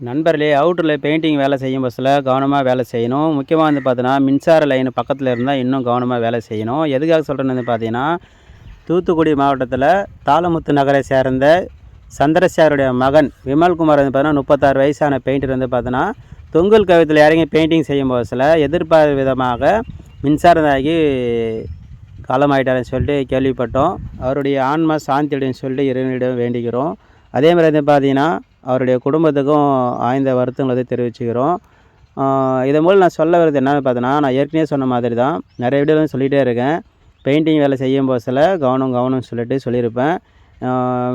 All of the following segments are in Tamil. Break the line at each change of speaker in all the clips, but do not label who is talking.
நண்பர்களே அவுட்டரில் பெயிண்டிங் வேலை செய்யும் பஸ்ஸில் கவனமாக வேலை செய்யணும். முக்கியமாக வந்து பார்த்தீங்கன்னா மின்சார லைன் பக்கத்தில் இருந்தால் இன்னும் கவனமாக வேலை செய்யணும். எதுக்காக சொல்கிறேன்னு பார்த்தீங்கன்னா தூத்துக்குடி மாவட்டத்தில் தாளமுத்து நகரை சேர்ந்த சந்திரசேகருடைய மகன் விமல்குமார் வந்து பார்த்தீங்கன்னா முப்பத்தாறு வயசான பெயிண்டர் வந்து பார்த்தீங்கன்னா தொங்கல் கவித்தில் இறங்கி பெயிண்டிங் செய்யும் பஸ்ஸில் எதிர்பார்த்த விதமாக மின்சாரதாகி காலமாயிட்டாருன்னு சொல்லிட்டு கேள்விப்பட்டோம். அவருடைய ஆன்மா சாந்தியுடன் சொல்லிட்டு இறைவனிடம் வேண்டிக்கிறோம் அதே மாதிரி வந்து பார்த்தீங்கன்னா அவருடைய குடும்பத்துக்கும் ஆய்ந்த வருத்தங்களை தெரிவிச்சுக்கிறோம். இதன் மூலம் நான் சொல்ல வர்றது என்னென்னு பார்த்தோன்னா நான் ஏற்கனவே சொன்ன மாதிரி தான் நிறைய வீடியோ சொல்லிகிட்டே இருக்கேன். பெயிண்டிங் வேலை செய்யும் போசில் கவனம் கவனம்னு சொல்லிட்டு சொல்லியிருப்பேன்.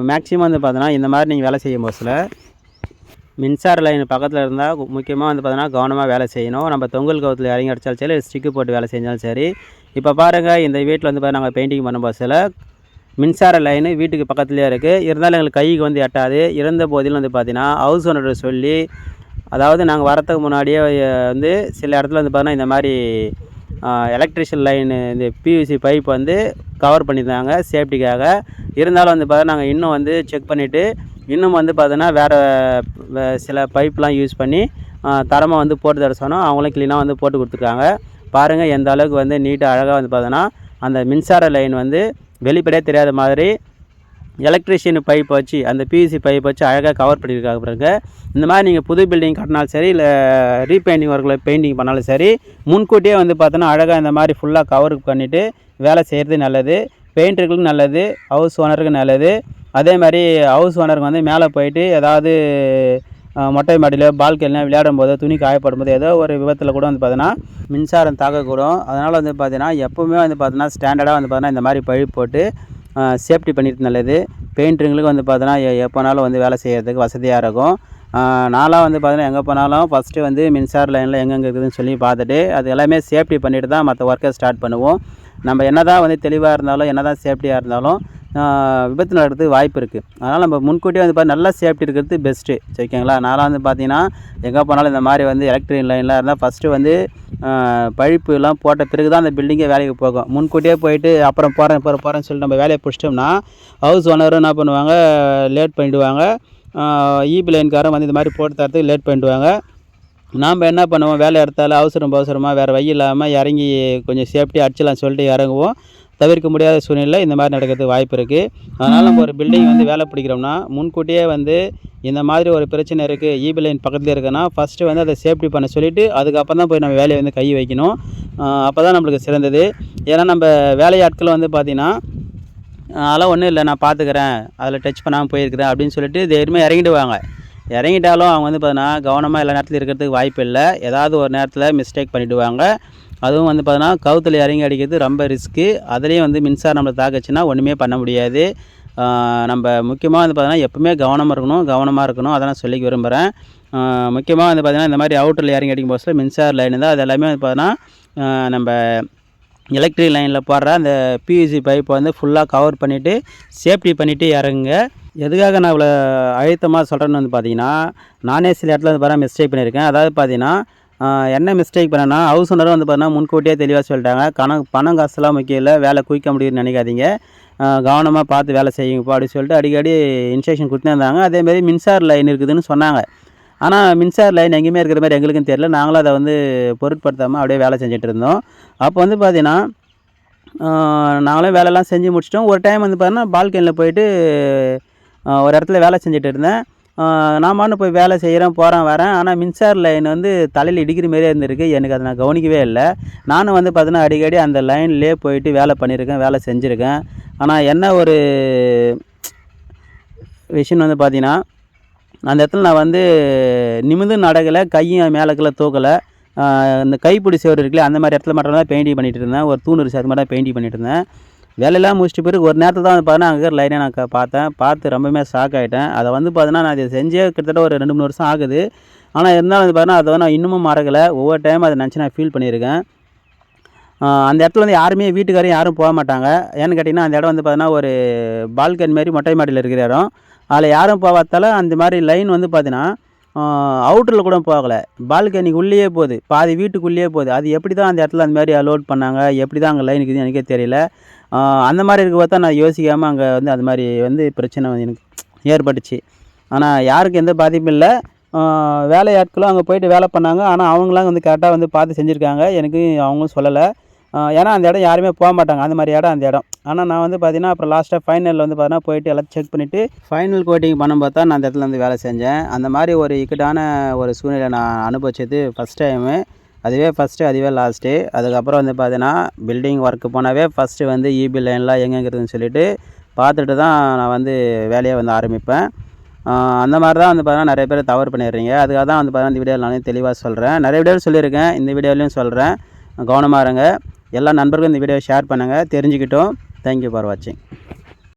மேக்ஸிமம் வந்து பார்த்தோன்னா இந்த மாதிரி நீங்கள் வேலை செய்யும் போசில் மின்சார லைன் பக்கத்தில் இருந்தால் முக்கியமாக வந்து பார்த்தோன்னா கவனமாக வேலை செய்யணும். நம்ம தொங்கல் கவுத்தில் இறங்கி அடித்தாலும் சரி ஸ்டிக்கு போட்டு வேலை செஞ்சாலும் சரி. இப்போ பாருங்கள் இந்த வீட்டில் வந்து பார்த்தா நாங்கள் பெயிண்டிங் பண்ணும் பஸ்ஸில் மின்சார லைனு வீட்டுக்கு பக்கத்துலேயே இருக்குது இருந்தாலும் எங்களுக்கு கைக்கு வந்து எட்டாது. இருந்த போதிலும் வந்து பார்த்தீங்கன்னா ஹவுஸ் ஓனர்கிட்ட சொல்லி அதாவது நாங்கள் வரத்துக்கு முன்னாடியே வந்து சில இடத்துல வந்து பார்த்தீங்கன்னா இந்த மாதிரி எலக்ட்ரிஷியன் லைனு இந்த பிவிசி பைப் வந்து கவர் பண்ணியிருந்தாங்க சேஃப்டிக்காக இருந்தாலும் வந்து பார்த்தா நாங்கள் இன்னும் வந்து செக் பண்ணிவிட்டு இன்னும் வந்து பார்த்தோன்னா வேறு சில பைப்லாம் யூஸ் பண்ணி தரமாக வந்து போட்டு தர சொன்னோம். அவங்களும் க்ளீனாக வந்து போட்டு கொடுத்துருக்காங்க. பாருங்கள் எந்த அளவுக்கு வந்து நீட்டாக அழகாக வந்து பார்த்தோன்னா அந்த மின்சார லைன் வந்து வெளிப்படையாக தெரியாத மாதிரி எலக்ட்ரிஷியன் பைப் வச்சு அந்த பிவிசி பைப் வச்சு அழகாக கவர் பண்ணியிருக்காங்க பாருங்க. இந்த மாதிரி நீங்கள் புது பில்டிங் கட்டினாலும் சரி இல்லை ரீபெயிண்டிங் ஒர்க்கில் பெயிண்டிங் பண்ணாலும் சரி முன்கூட்டியே வந்து பார்த்தோன்னா அழகாக இந்த மாதிரி ஃபுல்லாக கவர் பண்ணிவிட்டு வேலை செய்கிறது நல்லது பெயிண்டர்களுக்கு நல்லது ஹவுஸ் ஓனருக்கு நல்லது. அதே மாதிரி ஹவுஸ் ஓனருக்கு வந்து மேலே போயிட்டு ஏதாவது மொட்டை மாடியில் பால்கனியில் விளையாடும் போது துணி காயப்படும் போது ஏதோ ஒரு விபத்தில் கூட வந்து பார்த்தீங்கன்னா மின்சாரம் தாக்கக்கூடும். அதனால் வந்து பார்த்தீங்கன்னா எப்போவுமே வந்து பார்த்தீங்கன்னா ஸ்டாண்டர்டாக வந்து பார்த்தீங்கன்னா இந்த மாதிரி பழுப்பு போட்டு சேஃப்டி பண்ணிட்டு நல்லது. பெயிண்டருங்களுக்கு வந்து பார்த்தோன்னா எப்போனாலும் வந்து வேலை செய்கிறதுக்கு வசதியாக இருக்கும். நான்லாம் வந்து பார்த்தீங்கன்னா எங்கே போனாலும் ஃபஸ்ட்டு வந்து மின்சார லைனில் எங்கெங்கே இருக்குதுன்னு சொல்லி பார்த்துட்டு அது எல்லாமே சேஃப்டி பண்ணிட்டு தான் மற்ற ஒர்க்கை ஸ்டார்ட் பண்ணுவோம். நம்ம என்ன தான் வந்து தெளிவாக இருந்தாலும் என்ன தான் சேஃப்டியாக இருந்தாலும் விபத்து நடக்கிறதுக்கு வாய்ப்பு இருக்குது அதனால் நம்ம முன்கூட்டியே வந்து பார்த்து நல்லா சேஃப்டி இருக்கிறது பெஸ்ட்டு சரிங்களா? நான்லாம் வந்து பார்த்தீங்கன்னா எங்கே போனாலும் இந்த மாதிரி வந்து எலக்ட்ரிக் லைன்லாம் இருந்தால் ஃபஸ்ட்டு வந்து பழிப்பு எல்லாம் போட்ட பிறகு தான் அந்த பில்டிங்கே வேலைக்கு போகும். முன்கூட்டியே போயிட்டு அப்புறம் போகிறேன் போகிறேன் போகிறேன்னு சொல்லிட்டு நம்ம வேலையை பிடிச்சிட்டோம்னா ஹவுஸ் ஓனரும் என்ன பண்ணுவாங்க? லேட் பண்ணிவிடுவாங்க இபி லைன்காரன் வந்து இந்த மாதிரி போட்டு தரத்துக்கு லேட் பண்ணிடுவாங்க. நாம் என்ன பண்ணுவோம்? வேலை எடுத்தாலும் அவசரம் அவசரமாக வேறு வழி இல்லாமல் இறங்கி கொஞ்சம் சேஃப்டி அடிச்சலாம் சொல்லிட்டு இறங்குவோம். தவிர்க்க முடியாத சூழ்நிலை இந்த மாதிரி நடக்கிறதுக்கு வாய்ப்பு இருக்குது அதனால் நம்ம ஒரு பில்டிங் வந்து வேலை பிடிக்கிறோம்னா முன்கூட்டியே வந்து இந்த மாதிரி ஒரு பிரச்சனை இருக்குது ஈபி லைன் பக்கத்தில் இருக்குன்னா ஃபஸ்ட்டு வந்து அதை சேஃப்டி பண்ண சொல்லிவிட்டு அதுக்கப்புறம் தான் போய் நம்ம வேலையை வந்து கை வைக்கணும். அப்போ தான் நம்மளுக்கு சிறந்தது. ஏன்னா நம்ம வேலையாட்கள் வந்து பார்த்திங்கன்னா அதெல்லாம் ஒன்றும் இல்லை நான் பார்த்துக்கிறேன் அதில் டச் பண்ணாமல் போயிருக்கிறேன் அப்படின்னு சொல்லிட்டு தைரியமாக இறங்கிடுவாங்க. இறங்கிட்டாலும் அவங்க வந்து பார்த்தீங்கன்னா கவனமாக எல்லா நேரத்துலையும் இருக்கிறதுக்கு வாய்ப்பு இல்லை. ஏதாவது ஒரு நேரத்தில் மிஸ்டேக் பண்ணிவிடுவாங்க அதுவும் வந்து பார்த்தோன்னா கவுத்தில் இறங்கி அடிக்கிறது ரொம்ப ரிஸ்க்கு அதுலேயும் வந்து மின்சாரம் நம்மளை தாக்கச்சுன்னா ஒன்றுமே பண்ண முடியாது. நம்ம முக்கியமாக வந்து பார்த்தீங்கன்னா எப்பவுமே கவனமாக இருக்கணும் கவனமாக இருக்கணும். அதை நான் சொல்லிக்க விரும்புகிறேன் முக்கியமாக வந்து பார்த்தீங்கன்னா இந்த மாதிரி அவுட்டரில் இறங்கி அடிக்கும் போது மின்சார லைன் தான். அது எல்லாமே வந்து பார்த்தீங்கன்னா நம்ம எலக்ட்ரிக் லைனில் போடுற அந்த பியூசி பைப்பை வந்து ஃபுல்லாக கவர் பண்ணிவிட்டு சேஃப்டி பண்ணிவிட்டு இறங்குங்க. எதுக்காக நான் இவ்வளோ அழுத்தமாக சொல்கிறேன்னு வந்து பார்த்தீங்கன்னா நானே சில இடத்துல வந்து பார்த்தா மிஸ்டேக் பண்ணியிருக்கேன். அதாவது பார்த்தீங்கன்னா என்ன மிஸ்டேக் பண்ணேன்னா ஹவுஸ் ஓனரும் வந்து பார்த்தீங்கன்னா முன்கூட்டியே தெளிவாக சொல்லிட்டாங்க. கணக்கு பணம் காசுலாம் முக்கியம் இல்லை வேலை குயிக்க முடியும்னு நினைக்காதீங்க. கவனமாக பார்த்து வேலை செய்யுங்கப்பா அப்படின்னு சொல்லிட்டு அடிக்கடி இன்ஸ்ட்ரக்ஷன் கொடுத்துட்டே இருந்தாங்க. அதேமாரி மின்சார லைன் இருக்குதுன்னு சொன்னாங்க. ஆனால் மின்சார லைன் எங்கேயுமே இருக்கிற மாதிரி எங்களுக்கும் தெரியல. நாங்களும் அதை வந்து பொருட்படுத்தாமல் அப்படியே வேலை செஞ்சுட்டு இருந்தோம். அப்போ வந்து பார்த்தீங்கன்னா நாங்களும் வேலைலாம் செஞ்சு முடிச்சிட்டோம். ஒரு டைம் வந்து பார்த்தீங்கன்னா பால்கனியில் போயிட்டு ஒரு இடத்துல வேலை செஞ்சுட்டு இருந்தேன். நாமான்னு நான் போய் வேலை செய்கிறேன் போகிறேன் வரேன். ஆனால் மின்சார லைன் வந்து தலையில் இடிக்கிற மாதிரியே இருந்திருக்கு. எனக்கு அதை நான் கவனிக்கவே இல்லை. நானும் வந்து பார்த்தீங்கன்னா அடிக்கடி அந்த லைன்லேயே போயிட்டு வேலை பண்ணியிருக்கேன் வேலை செஞ்சுருக்கேன். ஆனால் என்ன ஒரு விஷயம் வந்து பார்த்தீங்கன்னா அந்த இடத்துல நான் வந்து நிமிந்து நடக்கலை கையும் மேலக்கில் தூக்கலை. இந்த கைப்பிடி சேவர் இருக்குல்ல அந்த மாதிரி இடத்துல மட்டும் தான் பெயிண்டிங் பண்ணிகிட்டு இருந்தேன். ஒரு தூண் இருந்துச்சு அது மாதிரி தான் பெயிண்டிங் பண்ணிகிட்டு இருந்தேன். வேலையெல்லாம் முடிச்சிட்டு பிறகு ஒரு நேரத்தில் தான் வந்து பார்த்தீங்கன்னா அங்கே லைனை நான் பார்த்தேன். பார்த்து ரொம்பவுமே ஷாக் ஆகிட்டேன் அதை வந்து பார்த்தீங்கன்னா நான் இதை செஞ்சே கிட்டத்தட்ட ஒரு ரெண்டு மூணு வருஷம் ஆகுது. ஆனால் இருந்தாலும் வந்து பார்த்தீங்கன்னா அதை நான் இன்னமும் மறக்கலை. ஒவ்வொரு டைம் அதை நினச்சி நான் ஃபீல் பண்ணியிருக்கேன். அந்த இடத்துல வந்து யாருமே வீட்டுக்காரையும் யாரும் போக மாட்டாங்க. ஏன்னு கேட்டிங்கன்னா அந்த இடம் வந்து பார்த்தீங்கன்னா ஒரு பால்கனி மாதிரி மொட்டை மாடியில் இருக்கிற இடம். அதில் யாரும் போகாதால அந்த மாதிரி லைன் வந்து பார்த்தீங்கன்னா அவுட்டரில் கூட போகலை. பால்கனிக்கு உள்ளேயே போகுது. பாதி வீட்டுக்குள்ளேயே போகுது. அது எப்படி தான் அந்த இடத்துல அந்த மாதிரி அலோட் பண்ணாங்க? எப்படி தான் அங்கே லைன் எனக்கே தெரியல. அந்த மாதிரி இருக்க பார்த்தா நான் யோசிக்காமல் அங்கே வந்து அது மாதிரி வந்து பிரச்சனை வந்து எனக்கு ஏற்பட்டுச்சு. ஆனால் யாருக்கும் எந்த பாதிப்பும் இல்லை. வேலையாட்களும் அங்கே போயிட்டு வேலை பண்ணாங்க. ஆனால் அவங்களாம் வந்து கரெக்டாக வந்து பார்த்து செஞ்சுருக்காங்க. எனக்கு அவங்களும் சொல்லலை. ஏன்னா அந்த இடம் யாருமே போக மாட்டாங்க. அந்த மாதிரி இடம் அந்த இடம். ஆனால் நான் வந்து பார்த்தீங்கன்னா அப்புறம் லாஸ்ட்டாக ஃபைனலில் வந்து பார்த்தீங்கன்னா போயிட்டு எல்லாம் செக் பண்ணிவிட்டு ஃபைனல் கோட்டிங் பண்ணும் பார்த்தா நான் அந்த இடத்துல வந்து வேலை செஞ்சேன். அந்த மாதிரி ஒரு இக்கட்டான ஒரு சூழ்நிலை நான் அனுபவிச்சது ஃபஸ்ட் டைமு அதுவே ஃபஸ்ட்டு அதுவே லாஸ்ட்டு அதுக்கப்புறம் வந்து பார்த்தீங்கன்னா பில்டிங் ஒர்க்கு போனாவே ஃபஸ்ட்டு வந்து இபி லைன்லாம் எங்கெங்கிறதுன்னு சொல்லிட்டு பார்த்துட்டு தான் நான் வந்து வேலையை வந்து ஆரம்பிப்பேன். அந்த மாதிரி தான் வந்து பார்த்தீங்கன்னா நிறைய பேர் தவறு பண்ணிடுறீங்க. அதுக்காக தான் வந்து பார்த்தீங்கன்னா இந்த வீடியோவில் நானே தெளிவாக சொல்கிறேன் நிறைய வீடியோவில் சொல்லியிருக்கேன். இந்த வீடியோலையும் சொல்கிறேன் கவனமாக இருங்க. எல்லா நண்பர்களும் இந்த வீடியோவை ஷேர் பண்ணுங்கள் தெரிஞ்சுக்கிட்டோம். தேங்க்யூ ஃபார் வாட்சிங்